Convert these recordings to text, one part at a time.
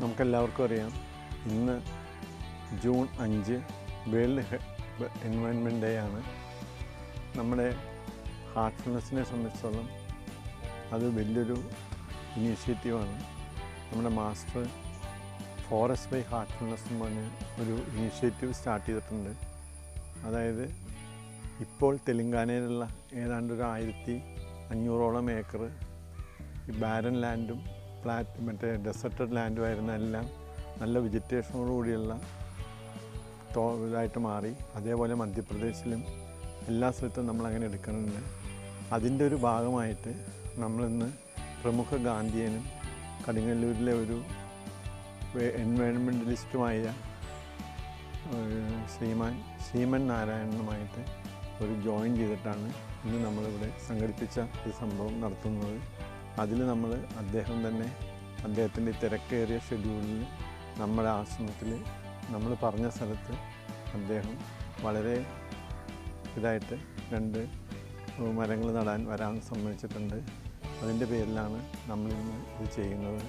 നമുക്കെല്ലാവർക്കും അറിയാം. ഇന്ന് ജൂൺ അഞ്ച് വേൾഡ് എൻവയൺമെന്റ് ഡേ ആണ്. നമ്മുടെ ഹാർട്ട്ഫുൾനെസ്സിനെ സംബന്ധിച്ചോളം അത് വലിയൊരു ഇനീഷ്യേറ്റീവാണ്. നമ്മുടെ മാസ്റ്റർ ഫോറസ്റ്റ് ബൈ ഹാർട്ട്ഫുൾനെസ് എന്ന് പറഞ്ഞ് ഒരു ഇനീഷ്യേറ്റീവ് സ്റ്റാർട്ട് ചെയ്തിട്ടുണ്ട്. അതായത് ഇപ്പോൾ തെലുങ്കാനയിലുള്ള ഏതാണ്ട് ഒരു ആയിരത്തി അഞ്ഞൂറോളം ഏക്കർ ഈ ബാരൻ ലാൻഡും ഫ്ലാറ്റ് മറ്റേ ഡെസർട്ടഡ് ലാൻഡും ആയിരുന്ന എല്ലാം നല്ല വെജിറ്റേഷനോടുകൂടിയുള്ള തോ ഇതായിട്ട് മാറി. അതേപോലെ മധ്യപ്രദേശിലും എല്ലാ സ്ഥലത്തും നമ്മൾ അങ്ങനെ എടുക്കുന്നുണ്ട്. അതിന്റെ ഒരു ഭാഗമായിട്ട് നമ്മളിന്ന് പ്രമുഖ ഗാന്ധിയനും കടിങ്ങല്ലൂരിലെ ഒരു എൻവയൺമെന്റലിസ്റ്റുമായ ശ്രീമാൻ ശ്രീമൻ നാരായണനുമായിട്ട് ഒരു ജോയിൻ ചെയ്തിട്ടാണ് ഇന്ന് നമ്മളിവിടെ സംഘടിപ്പിച്ച ഒരു സംഭവം നടത്തുന്നത്. അതിൽ നമ്മൾ അദ്ദേഹം തന്നെ അദ്ദേഹത്തിന്റെ തിരക്കേറിയ ഷെഡ്യൂളിൽ നമ്മുടെ ആശ്രമത്തിൽ നമ്മൾ പറഞ്ഞ സ്ഥലത്ത് അദ്ദേഹം വളരെ ഇതായിട്ട് രണ്ട് മരങ്ങൾ നടാൻ വരാൻ സമ്മതിച്ചിട്ടുണ്ട്. അതിന്റെ പേരിലാണ് നമ്മളിന്ന് ഇത് ചെയ്യുന്നത്.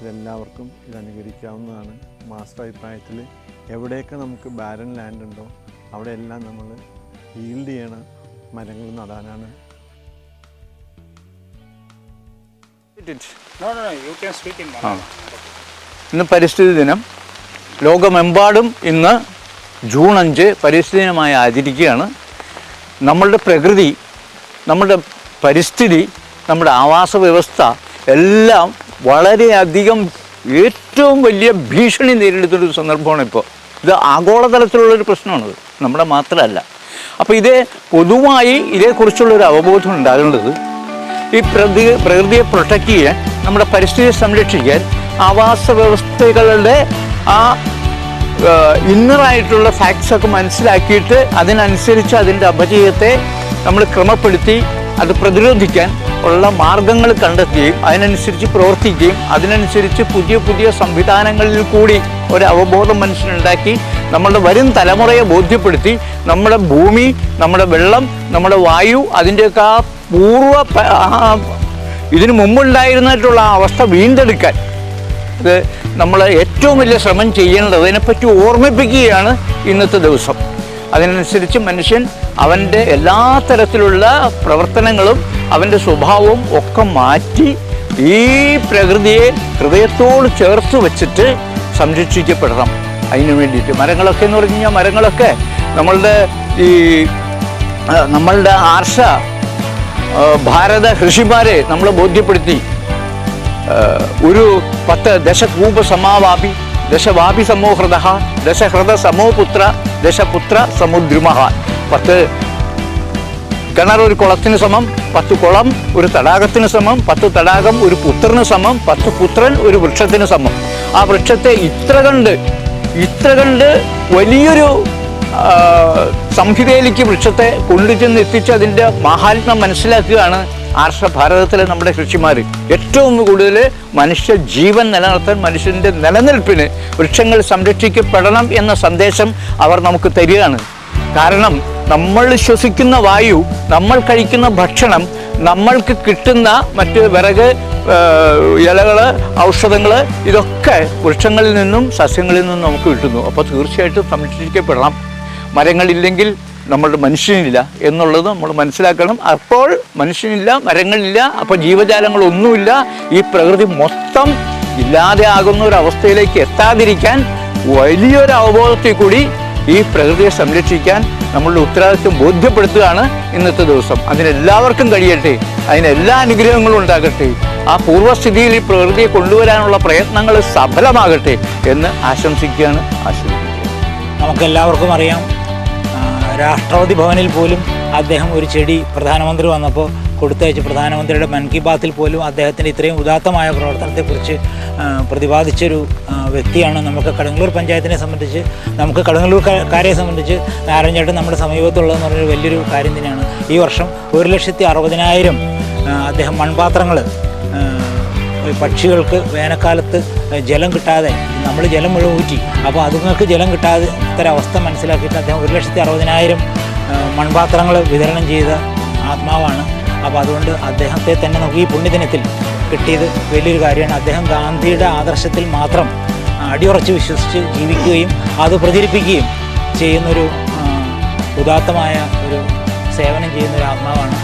ഇതെല്ലാവർക്കും ഇത് അനുകരിക്കാവുന്നതാണ്. മാസ്റ്റർ അഭിപ്രായത്തിൽ എവിടെയൊക്കെ നമുക്ക് ബാരൻ ലാൻഡ് ഉണ്ടോ അവിടെയെല്ലാം നമ്മൾ ഹീൽഡ് ചെയ്യണ. മരങ്ങൾ നടാനാണ് ഇന്ന് പരിസ്ഥിതി ദിനം. ലോകമെമ്പാടും ഇന്ന് ജൂൺ അഞ്ച് പരിസ്ഥിതി ദിനമായി ആചരിക്കുകയാണ്. നമ്മളുടെ പ്രകൃതി നമ്മുടെ പരിസ്ഥിതി നമ്മുടെ ആവാസ വ്യവസ്ഥ എല്ലാം വളരെയധികം ഏറ്റവും വലിയ ഭീഷണി നേരിടുന്നൊരു സന്ദർഭമാണ് ഇപ്പോൾ. ഇത് ആഗോളതലത്തിലുള്ളൊരു പ്രശ്നമാണിത്. നമ്മുടെ മാത്രമല്ല. അപ്പോൾ ഇതേ പൊതുവായി ഇതേക്കുറിച്ചുള്ളൊരു അവബോധം ഉണ്ടാകേണ്ടത് ഈ പ്രകൃതി പ്രകൃതിയെ പ്രൊട്ടക്റ്റ് ചെയ്യാൻ നമ്മുടെ പരിസ്ഥിതിയെ സംരക്ഷിക്കാൻ ആവാസ വ്യവസ്ഥകളുടെ ആ ഇന്നറായിട്ടുള്ള ഫാക്ട്സൊക്കെ മനസ്സിലാക്കിയിട്ട് അതിനനുസരിച്ച് അതിന്റെ അപജയത്തെ നമ്മൾ ക്രമപ്പെടുത്തി അത് പ്രതിരോധിക്കാൻ ഉള്ള മാർഗങ്ങൾ കണ്ടെത്തുകയും അതിനനുസരിച്ച് പ്രവർത്തിക്കുകയും അതിനനുസരിച്ച് പുതിയ പുതിയ സംവിധാനങ്ങളിൽ കൂടി ഒരു അവബോധം മനുഷ്യനുണ്ടാക്കി നമ്മളുടെ വരും തലമുറയെ ബോധ്യപ്പെടുത്തി നമ്മുടെ ഭൂമി നമ്മുടെ വെള്ളം നമ്മുടെ വായു അതിന്റെയൊക്കെ ആ പൂർവ ഇതിനു മുമ്പുണ്ടായിരുന്നിട്ടുള്ള ആ അവസ്ഥ വീണ്ടെടുക്കാൻ. ഇത് നമ്മൾ ഏറ്റവും വലിയ ശ്രമം ചെയ്യേണ്ടത് അതിനെപ്പറ്റി ഓർമ്മിപ്പിക്കുകയാണ് ഇന്നത്തെ ദിവസം. അതിനനുസരിച്ച് മനുഷ്യൻ അവന്റെ എല്ലാ തരത്തിലുള്ള പ്രവർത്തനങ്ങളും അവന്റെ സ്വഭാവവും ഒക്കെ മാറ്റി ഈ പ്രകൃതിയെ ഹൃദയത്തോട് ചേർത്ത് വച്ചിട്ട് സംരക്ഷിക്കപ്പെടണം. അതിനു വേണ്ടിയിട്ട് മരങ്ങളൊക്കെ എന്ന് പറഞ്ഞു കഴിഞ്ഞാൽ മരങ്ങളൊക്കെ നമ്മളുടെ ഈ നമ്മളുടെ ആർഷ ഭാരത ഋഷിമാരെ നമ്മൾ ബോധ്യപ്പെടുത്തി. ഒരു പത്ത് ദശകൂപ സമാവാപി ദശവാപി സമോഹൃത ദശഹൃദ സമോപുത്ര ദശപുത്ര സമുദ്രുമ. പത്ത് കിണർ ഒരു കുളത്തിന് സമം പത്ത് കുളം ഒരു തടാകത്തിന് സമം പത്ത് തടാകം ഒരു പുത്രന് സമം പത്ത് പുത്രൻ ഒരു വൃക്ഷത്തിന് സമം. ആ വൃക്ഷത്തെ ഇത്ര കണ്ട് ഇത്ര കണ്ട് വലിയൊരു സംഹിതയിലേക്ക് വൃക്ഷത്തെ കൊണ്ടുചെന്ന് എത്തിച്ച് അതിന്റെ മഹാത്മ്യം മനസ്സിലാക്കുകയാണ് ആർഷഭാരതത്തിലെ നമ്മുടെ കൃഷിമാർ ഏറ്റവും കൂടുതൽ മനുഷ്യ ജീവൻ നിലനിർത്താൻ മനുഷ്യന്റെ നിലനിൽപ്പിന് വൃക്ഷങ്ങൾ സംരക്ഷിക്കപ്പെടണം എന്ന സന്ദേശം അവർ നമുക്ക് തരികയാണ്. കാരണം നമ്മൾ ശ്വസിക്കുന്ന വായു നമ്മൾ കഴിക്കുന്ന ഭക്ഷണം നമ്മൾക്ക് കിട്ടുന്ന മറ്റ് വിറക് ഇലകൾ ഔഷധങ്ങൾ ഇതൊക്കെ വൃക്ഷങ്ങളിൽ നിന്നും സസ്യങ്ങളിൽ നിന്നും നമുക്ക് കിട്ടുന്നു. അപ്പോൾ തീർച്ചയായിട്ടും സംരക്ഷിക്കപ്പെടണം. മരങ്ങളില്ലെങ്കിൽ നമ്മളുടെ മനുഷ്യനില്ല എന്നുള്ളത് നമ്മൾ മനസ്സിലാക്കണം. അപ്പോൾ മനുഷ്യനില്ല മരങ്ങളില്ല അപ്പോൾ ജീവജാലങ്ങളൊന്നുമില്ല. ഈ പ്രകൃതി മൊത്തം ഇല്ലാതെ ആകുന്ന ഒരു അവസ്ഥയിലേക്ക് എത്താതിരിക്കാൻ വലിയൊരു അവബോധത്തിൽ കൂടി ഈ പ്രകൃതിയെ സംരക്ഷിക്കാൻ നമ്മളുടെ ഉത്തരവാദിത്വം ബോധ്യപ്പെടുത്തുകയാണ് ഇന്നത്തെ ദിവസം. അതിനെല്ലാവർക്കും കഴിയട്ടെ. അതിനെല്ലാ അനുഗ്രഹങ്ങളും ഉണ്ടാകട്ടെ. ആ പൂർവസ്ഥിതിയിൽ ഈ പ്രകൃതിയെ കൊണ്ടുവരാനുള്ള പ്രയത്നങ്ങൾ സഫലമാകട്ടെ എന്ന് ആശംസിക്കുകയാണ് ആശീർവദിക്കുക നമുക്കെല്ലാവർക്കും അറിയാം രാഷ്ട്രപതി ഭവനിൽ പോലും അദ്ദേഹം ഒരു ചെടി പ്രധാനമന്ത്രി വന്നപ്പോൾ കൊടുത്തയച്ച് പ്രധാനമന്ത്രിയുടെ മൻ കി ബാത്തിൽ പോലും അദ്ദേഹത്തിന്റെ ഇത്രയും ഉദാത്തമായ പ്രവർത്തനത്തെക്കുറിച്ച് പ്രതിപാദിച്ചൊരു വ്യക്തിയാണ് നമുക്ക് കടങ്ങല്ലൂർ പഞ്ചായത്തിനെ സംബന്ധിച്ച് നമുക്ക് കടങ്ങല്ലൂർക്കാരെ സംബന്ധിച്ച് നാരായണചേട്ടൻ നമ്മുടെ സമീപത്തുള്ളതെന്ന് പറഞ്ഞൊരു വലിയൊരു കാര്യം തന്നെയാണ്. ഈ വർഷം ഒരു ലക്ഷത്തി അറുപതിനായിരം അദ്ദേഹം മൺപാത്രങ്ങൾ പക്ഷികൾക്ക് വേനൽക്കാലത്ത് ജലം കിട്ടാതെ നമ്മൾ ജലം മുഴുവൻ ഊറ്റി. അപ്പോൾ അതുങ്ങൾക്ക് ജലം കിട്ടാതെ ഒരവസ്ഥ മനസ്സിലാക്കിയിട്ട് അദ്ദേഹം ഒരു ലക്ഷത്തി അറുപതിനായിരം മൺപാത്രങ്ങൾ വിതരണം ചെയ്ത ആത്മാവാണ്. അപ്പോൾ അതുകൊണ്ട് അദ്ദേഹത്തെ തന്നെ നമുക്ക് ഈ പുണ്യദിനത്തിൽ കിട്ടിയത് വലിയൊരു കാര്യമാണ്. അദ്ദേഹം ഗാന്ധിയുടെ ആദർശത്തിൽ മാത്രം അടിയുറച്ച് വിശ്വസിച്ച് ജീവിക്കുകയും അത് പ്രചരിപ്പിക്കുകയും ചെയ്യുന്നൊരു ഉദാത്തമായ ഒരു സേവനം ചെയ്യുന്ന ഒരു ആത്മാവാണ്.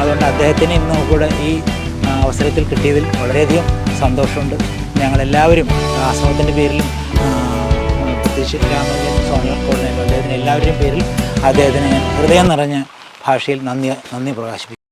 അതുകൊണ്ട് അദ്ദേഹത്തിന് ഇന്ന് നമുക്കിവിടെ ഈ അവസരത്തിൽ കിട്ടിയതിൽ വളരെയധികം സന്തോഷമുണ്ട്. ഞങ്ങളെല്ലാവരും ആശ്രമത്തിന്റെ പേരിലും പ്രത്യേകിച്ച് രാമചന്ദ്രൻ സ്വാമി കോർഡിനേറ്റർ അദ്ദേഹത്തിന് എല്ലാവരുടെയും പേരിൽ അദ്ദേഹത്തിന് ഹൃദയം നിറഞ്ഞ ഭാഷയിൽ നന്ദി നന്ദി പ്രകാശിപ്പിക്കുന്നു.